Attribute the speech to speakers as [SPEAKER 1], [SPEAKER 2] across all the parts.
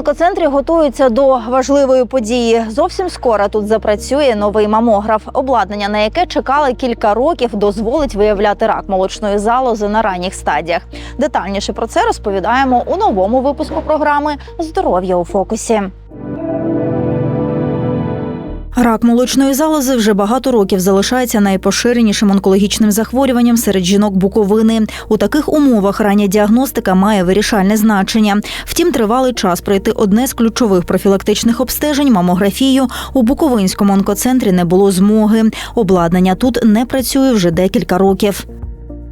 [SPEAKER 1] Онкоцентрі готуються до важливої події. Зовсім скоро тут запрацює новий мамограф. Обладнання, на яке чекали кілька років, дозволить виявляти рак молочної залози на ранніх стадіях. Детальніше про це розповідаємо у новому випуску програми Здоров'я у фокусі. Рак молочної залози вже багато років залишається найпоширенішим онкологічним захворюванням серед жінок Буковини. У таких умовах рання діагностика має вирішальне значення. Втім, тривалий час пройти одне з ключових профілактичних обстежень мамографію у Буковинському онкоцентрі не було змоги. Обладнання тут не працює вже декілька років.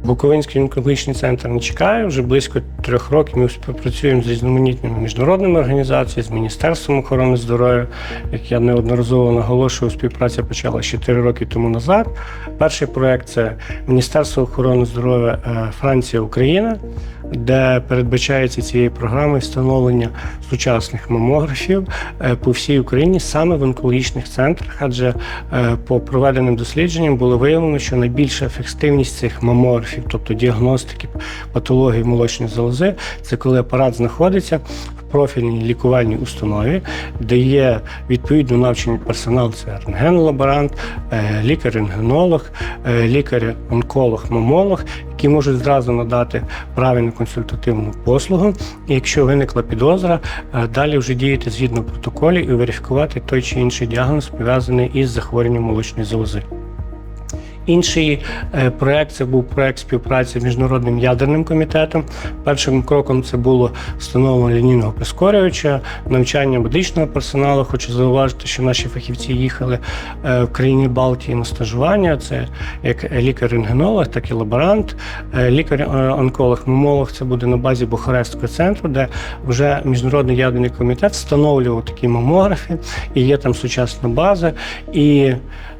[SPEAKER 2] Буковинський онкологічний центр не чекає. Вже близько трьох років ми співпрацюємо з різноманітними міжнародними організаціями, з Міністерством охорони здоров'я. Як я неодноразово наголошую, співпраця почала 4 роки тому назад. Перший проект це Міністерство охорони здоров'я е, Франція Україна, де передбачається цією програмою встановлення сучасних мамографів е, по всій Україні саме в онкологічних центрах, адже е, по проведеним дослідженням було виявлено, що найбільша ефективність цих мамографів, тобто діагностики патології молочної залози, це коли апарат знаходиться профільній лікувальній установі, де є відповідно навчений персонал, це рентген-лаборант, е, лікар-рентгенолог, е, лікар-онколог, мамолог, які можуть зразу надати правильну консультативну послугу. І якщо виникла підозра, е, далі вже діяти згідно протоколів і верифікувати той чи інший діагноз, пов'язаний із захворюванням молочної залози. Інший е, проект це був проект співпраці з міжнародним ядерним комітетом. Першим кроком це було встановлення лінійного прискорювача, навчання медичного персоналу. Хочу зауважити, що наші фахівці їхали е, в країні Балтії на стажування. Це як лікар-рентгенолог, так і лаборант. Е, Лікар-онколог-мамолог це буде на базі Бухарестського центру, де вже міжнародний ядерний комітет встановлював такі мамографи, і є там сучасна база. І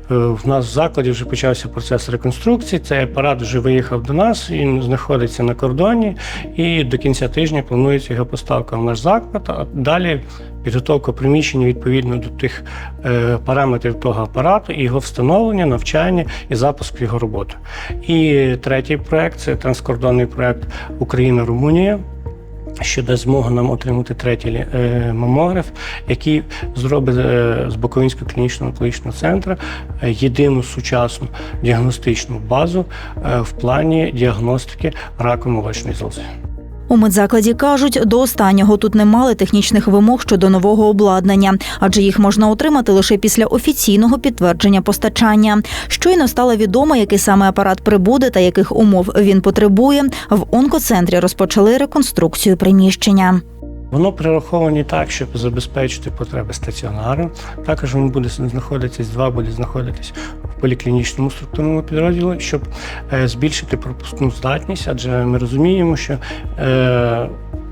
[SPEAKER 2] В нас в закладі вже почався процес реконструкції. Цей апарат вже виїхав до нас, він знаходиться на кордоні, і до кінця тижня планується його поставка в наш заклад. А далі підготовка приміщення відповідно до тих е, параметрів того апарату, його встановлення, навчання і запуск його роботи. І третій проект це транскордонний проект Україна-Румунія що дасть змогу нам отримати третій е, мамограф, який зробить е, з Буковинського клінічного онкологічного центру е, єдину сучасну діагностичну базу в плані діагностики раку молочної залози.
[SPEAKER 1] У медзакладі кажуть, до останнього тут не мали технічних вимог щодо нового обладнання, адже їх можна отримати лише після офіційного підтвердження постачання. Щойно стало відомо, який саме апарат прибуде та яких умов він потребує. В онкоцентрі розпочали реконструкцію приміщення.
[SPEAKER 2] Воно прираховані так, щоб забезпечити потреби стаціонару. Також він буде знаходитись, два буде знаходитись поліклінічному структурному підрозділі, щоб е, збільшити пропускну здатність, адже ми розуміємо, що е,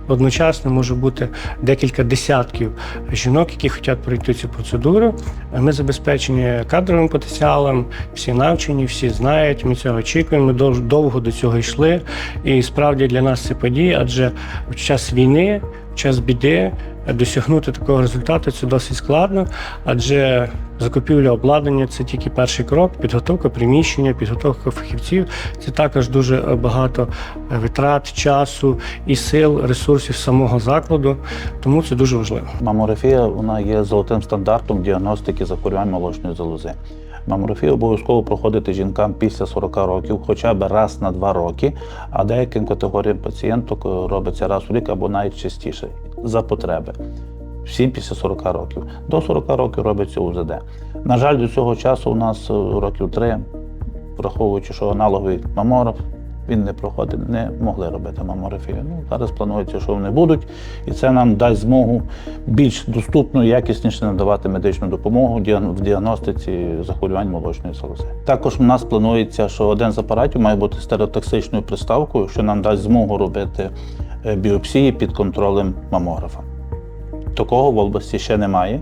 [SPEAKER 2] Одночасно може бути декілька десятків жінок, які хочуть пройти цю процедуру. Ми забезпечені кадровим потенціалом, всі навчені, всі знають. Ми цього очікуємо. Ми дов- довго до цього йшли. І справді для нас це подія, адже в час війни, час біди досягнути такого результату це досить складно, адже закупівля обладнання це тільки перший крок, підготовка приміщення, підготовка фахівців. Це також дуже багато витрат, часу і сил, ресурсів самого закладу. Тому це дуже важливо.
[SPEAKER 3] Мамографія вона є золотим стандартом діагностики захворювань молочної залози. Мамографію обов'язково проходити жінкам після 40 років, хоча б раз на два роки, а деяким категоріям пацієнток робиться раз у рік або навіть частіше за потреби. Всім після 40 років. До 40 років робиться УЗД. На жаль, до цього часу у нас е, років три, враховуючи, що аналоговий мамограф він не проходить, не могли робити мамографію. Ну, зараз планується, що вони будуть, і це нам дасть змогу більш доступно і якісніше надавати медичну допомогу в діагностиці захворювань молочної залози. Також у нас планується, що один з апаратів має бути стереотоксичною приставкою, що нам дасть змогу робити е, біопсії під контролем мамографа. Такого в області ще немає.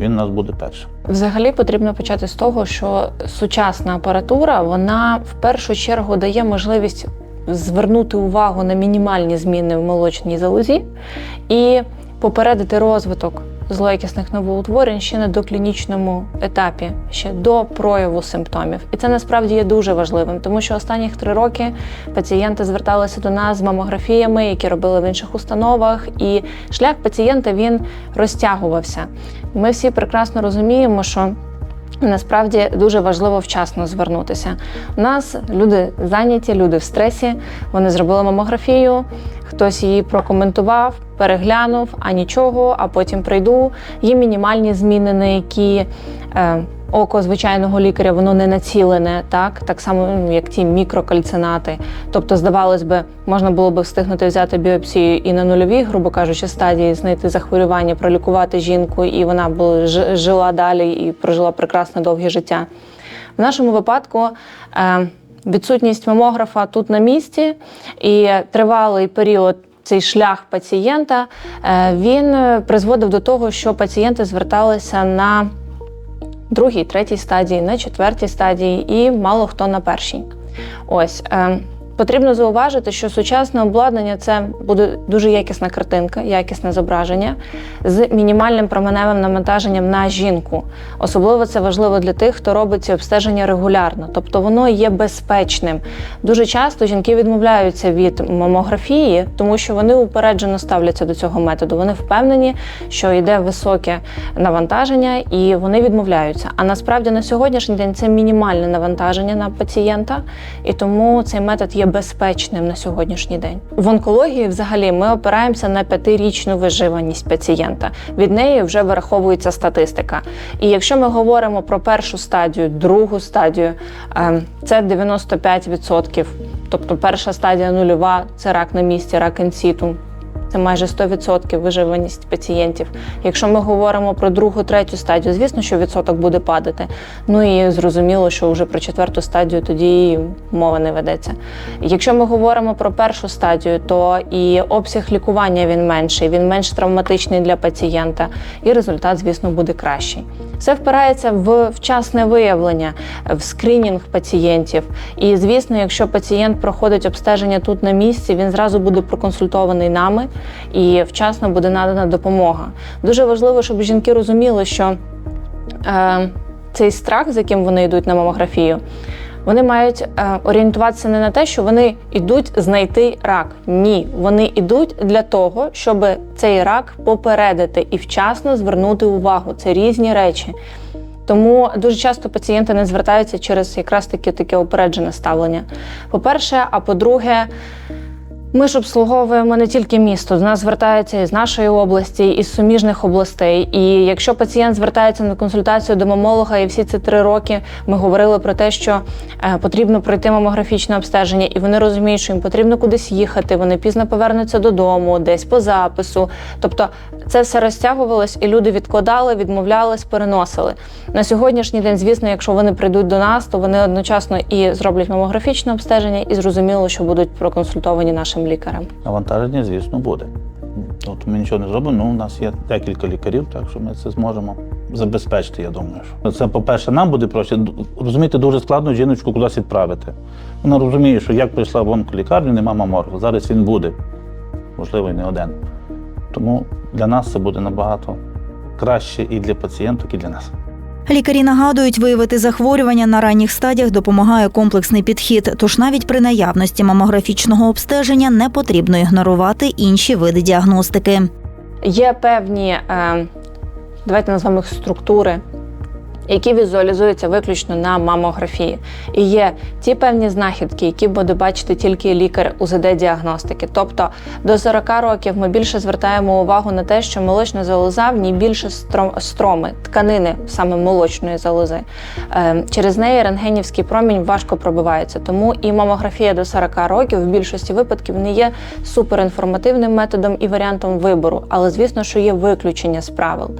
[SPEAKER 3] Він у нас буде першим.
[SPEAKER 4] Взагалі потрібно почати з того, що сучасна апаратура вона в першу чергу дає можливість звернути увагу на мінімальні зміни в молочній залозі і попередити розвиток злоякісних новоутворень ще на доклінічному етапі, ще до прояву симптомів. І це насправді є дуже важливим, тому що останніх три роки пацієнти зверталися до нас з мамографіями, які робили в інших установах, і шлях пацієнта він розтягувався. Ми всі прекрасно розуміємо, що Насправді дуже важливо вчасно звернутися. У нас люди зайняті, люди в стресі. Вони зробили мамографію, хтось її прокоментував, переглянув, а нічого, а потім прийду. Є мінімальні зміни, на які е, око звичайного лікаря воно не націлене, так, так само ну, як ті мікрокальцинати. Тобто, здавалось би, можна було би встигнути взяти біопсію і на нульовій, грубо кажучи, стадії знайти захворювання, пролікувати жінку, і вона ж- жила далі і прожила прекрасне довге життя. В нашому випадку. Е, Відсутність мамографа тут на місці і тривалий період цей шлях пацієнта е, він призводив до того, що пацієнти зверталися на другій, третій стадії, на четвертій стадії і мало хто на першій. Ось. Потрібно зауважити, що сучасне обладнання це буде дуже якісна картинка, якісне зображення з мінімальним променевим навантаженням на жінку. Особливо це важливо для тих, хто робить ці обстеження регулярно, тобто воно є безпечним. Дуже часто жінки відмовляються від мамографії, тому що вони упереджено ставляться до цього методу. Вони впевнені, що йде високе навантаження, і вони відмовляються. А насправді на сьогоднішній день це мінімальне навантаження на пацієнта, і тому цей метод є безпечним на сьогоднішній день. В онкології, взагалі, ми опираємося на п'ятирічну виживаність пацієнта. Від неї вже враховується статистика. І якщо ми говоримо про першу стадію, другу стадію, ем, це 95%. Тобто перша стадія нульова це рак на місці, рак інсіту. Це майже 100% виживаність пацієнтів. Якщо ми говоримо про другу, третю стадію, звісно, що відсоток буде падати. Ну і зрозуміло, що вже про четверту стадію тоді мова не ведеться. Якщо ми говоримо про першу стадію, то і обсяг лікування він менший, він менш травматичний для пацієнта, і результат, звісно, буде кращий. Все впирається в вчасне виявлення, в скринінг пацієнтів. І звісно, якщо пацієнт проходить обстеження тут на місці, він зразу буде проконсультований нами і вчасно буде надана допомога. Дуже важливо, щоб жінки розуміли, що е, цей страх, з яким вони йдуть на мамографію, вони мають е, орієнтуватися не на те, що вони йдуть знайти рак. Ні, вони йдуть для того, щоб цей рак попередити і вчасно звернути увагу. Це різні речі. Тому дуже часто пацієнти не звертаються через якраз таки таке упереджене ставлення. По-перше, а по-друге, ми ж обслуговуємо не тільки місто, до нас звертаються із нашої області, із суміжних областей. І якщо пацієнт звертається на консультацію до мамолога, і всі ці три роки ми говорили про те, що е, потрібно пройти мамографічне обстеження, і вони розуміють, що їм потрібно кудись їхати, вони пізно повернуться додому, десь по запису. Тобто це все розтягувалось, і люди відкладали, відмовлялись, переносили. На сьогоднішній день, звісно, якщо вони прийдуть до нас, то вони одночасно і зроблять мамографічне обстеження, і зрозуміло, що будуть проконсультовані нашим лікарем.
[SPEAKER 3] Навантаження, звісно, буде. От ми нічого не зробимо, ну у нас є декілька лікарів, так що ми це зможемо забезпечити, я думаю. Що. Це, по-перше, нам буде проще. Розумієте, дуже складно жіночку кудись відправити. Вона розуміє, що як прийшла в онколікарню, нема маморгу. Зараз він буде, можливо, і не один. Тому для нас це буде набагато краще і для пацієнток, і для нас.
[SPEAKER 1] Лікарі нагадують, виявити захворювання на ранніх стадіях допомагає комплексний підхід. Тож навіть при наявності мамографічного обстеження не потрібно ігнорувати інші види діагностики.
[SPEAKER 4] Є певні, е, давайте назвемо їх структури, які візуалізуються виключно на мамографії. І є ті певні знахідки, які буде бачити тільки лікар УЗД-діагностики. Тобто до 40 років ми більше звертаємо увагу на те, що молочна залоза в ній більше стром- строми, тканини саме молочної залози. Е, Через неї рентгенівський промінь важко пробивається. Тому і мамографія до 40 років в більшості випадків не є суперінформативним методом і варіантом вибору, але звісно, що є виключення з правил.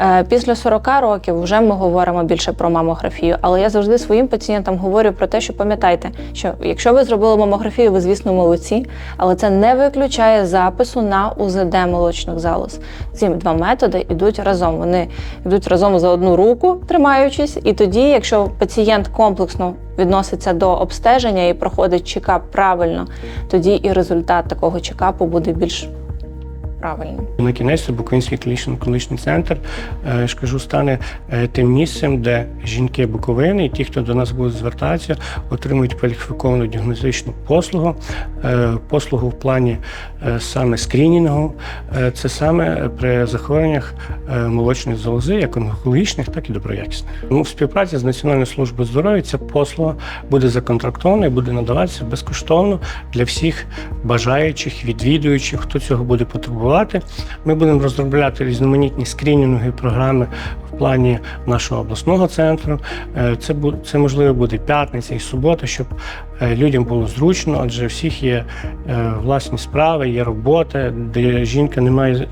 [SPEAKER 4] Е, Після 40 років вже ми говоримо більше про мамографію, але я завжди своїм пацієнтам говорю про те, що пам'ятайте, що якщо ви зробили мамографію, ви звісно молодці, але це не виключає запису на УЗД молочних залоз. Ці два методи йдуть разом. Вони йдуть разом за одну руку, тримаючись, і тоді, якщо пацієнт комплексно відноситься до обстеження і проходить чекап правильно, тоді і результат такого чекапу буде більш правильно.
[SPEAKER 2] На кінець Буковинський клінічний онкологічний центр е, я ж кажу, стане е, тим місцем, де жінки Буковини і ті, хто до нас будуть звертатися, отримують кваліфіковану діагностичну послугу, е, послугу в плані саме скрінінгу. Це саме при захворюваннях молочної залози, як онкологічних, так і доброякісних. Тому в співпраці з Національною службою здоров'я ця послуга буде законтрактована і буде надаватися безкоштовно для всіх бажаючих, відвідуючих, хто цього буде потребувати. Ми будемо розробляти різноманітні скринінгові програми в плані нашого обласного центру. Е, Це це можливо буде п'ятниця і субота, щоб е, людям було зручно, адже всіх є е, власні справи, є робота, де жінка не має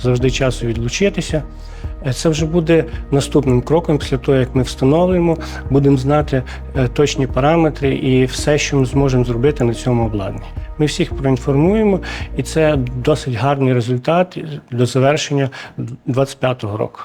[SPEAKER 2] завжди часу відлучитися. Е, Це вже буде наступним кроком після того, як ми встановимо, будемо знати е, точні параметри і все, що ми зможемо зробити на цьому обладнанні. Ми всіх проінформуємо, і це досить гарний результат до завершення 2025 року.